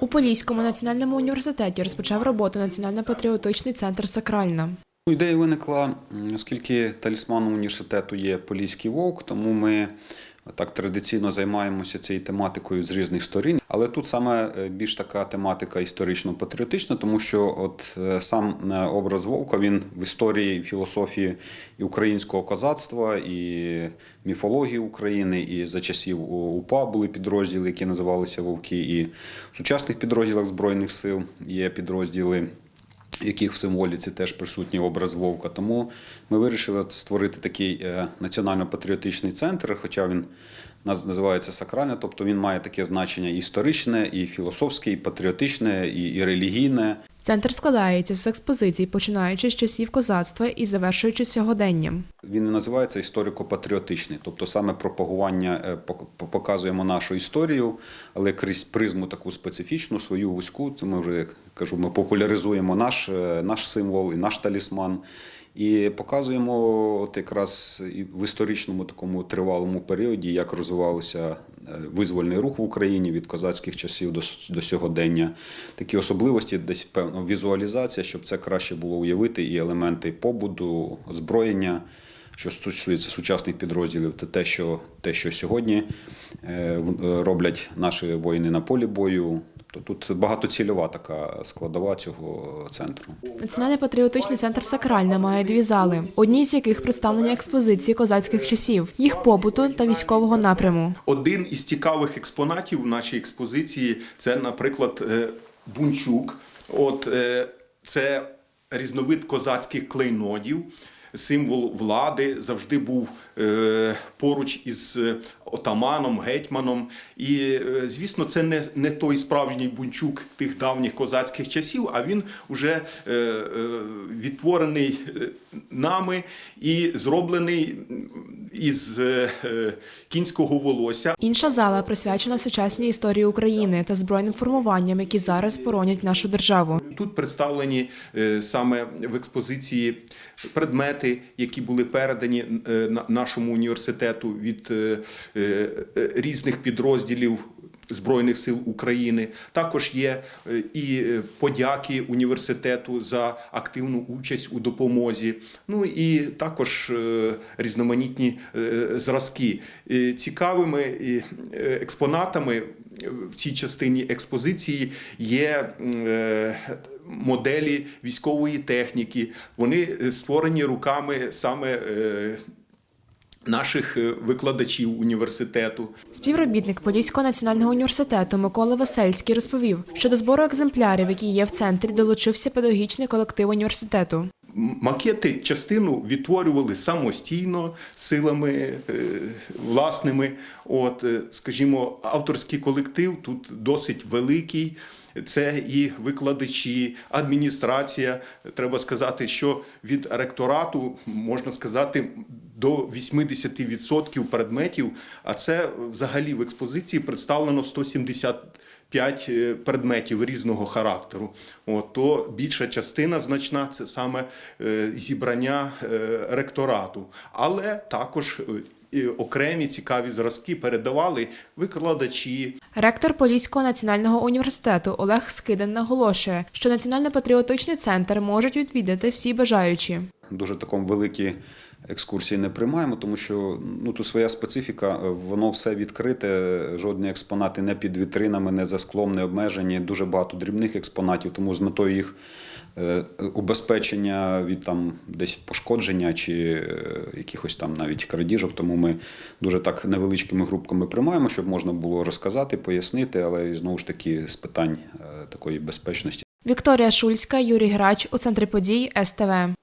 У Поліському національному університеті розпочав роботу Національно-патріотичний центр Сакральна. Ідея виникла, оскільки талісманом університету є Поліський вовк, тому ми так традиційно займаємося цією тематикою з різних сторін. Але тут саме е, більш така тематика історично-патріотична, тому що от е, сам е, образ вовка він в історії, філософії і українського козацтва, і міфології України, і за часів УПА були підрозділи, які називалися вовки, і в сучасних підрозділах Збройних сил є підрозділи яких в символіці теж присутній образ вовка. Тому ми вирішили створити такий е, національно-патріотичний центр, хоча він нас називається сакральне, тобто він має таке значення історичне, і філософське, і патріотичне, і, і релігійне. Центр складається з експозицій, починаючи з часів козацтва і завершуючи сьогоденням. Він називається історико-патріотичний, тобто саме пропагування е, показуємо нашу історію, але крізь призму таку специфічну, свою вузьку. Ми вже як кажу, ми популяризуємо наш, е, наш символ і наш талісман. І показуємо от якраз в історичному такому тривалому періоді, як розвивався е, визвольний рух в Україні від козацьких часів до, до сьогодення. Такі особливості, десь певно, візуалізація, щоб це краще було уявити, і елементи побуду, озброєння. Що стосується сучасних підрозділів, це те, що, те, що сьогодні е, е, роблять наші воїни на полі бою. Тобто тут багатоцільова така складова цього центру. Національний патріотичний центр Сакральна має дві зали, одній з яких представлені експозиції козацьких часів, їх побуту та військового напряму. Один із цікавих експонатів в нашій експозиції це, наприклад, е, бунчук. От е, це різновид козацьких клейнодів. Символ влади завжди був е, поруч із отаманом, гетьманом. І, е, звісно, це не, не той справжній бунчук тих давніх козацьких часів, а він вже е, е, відтворений е, нами і зроблений із е, е, кінського волосся. Інша зала присвячена сучасній історії України та збройним формуванням, які зараз боронять нашу державу. Тут представлені е, саме в експозиції предмети, які були передані е, нашому університету від е, різних підрозділів. Збройних сил України також є е, і е, подяки університету за активну участь у допомозі. Ну і також е, різноманітні е, зразки. Е, Цікавими е, експонатами в цій частині експозиції є е, моделі військової техніки. Вони е, створені руками саме е, наших е, викладачів університету. Співробітник Поліського національного університету Микола Весельський розповів, що до збору екземплярів, які є в центрі, долучився педагогічний колектив університету. Макети частину відтворювали самостійно силами е, власними. От, е, скажімо, авторський колектив тут досить великий. Це і викладачі, адміністрація. Треба сказати, що від ректорату можна сказати до 80% предметів. А це взагалі в експозиції представлено 170 5 е, предметів різного характеру. От, то більша частина значна це саме е, зібрання е, ректорату. Але також окремі цікаві зразки передавали викладачі, Ректор Поліського національного університету Олег Скидан наголошує, що національно-патріотичний центр можуть відвідати всі бажаючі. Дуже такому великі екскурсії не приймаємо, тому що ну тут своя специфіка, е, воно все відкрите, жодні експонати не під вітринами, не за склом, не обмежені. Дуже багато дрібних експонатів, тому з метою їх убезпечення від там десь пошкодження чи е, якихось там навіть крадіжок. Тому ми дуже так невеличкими групками приймаємо, щоб можна було розказати, пояснити, але знову ж таки з питань е, такої безпечності. Вікторія Шульська, Юрій Грач у центрі подій СТВ.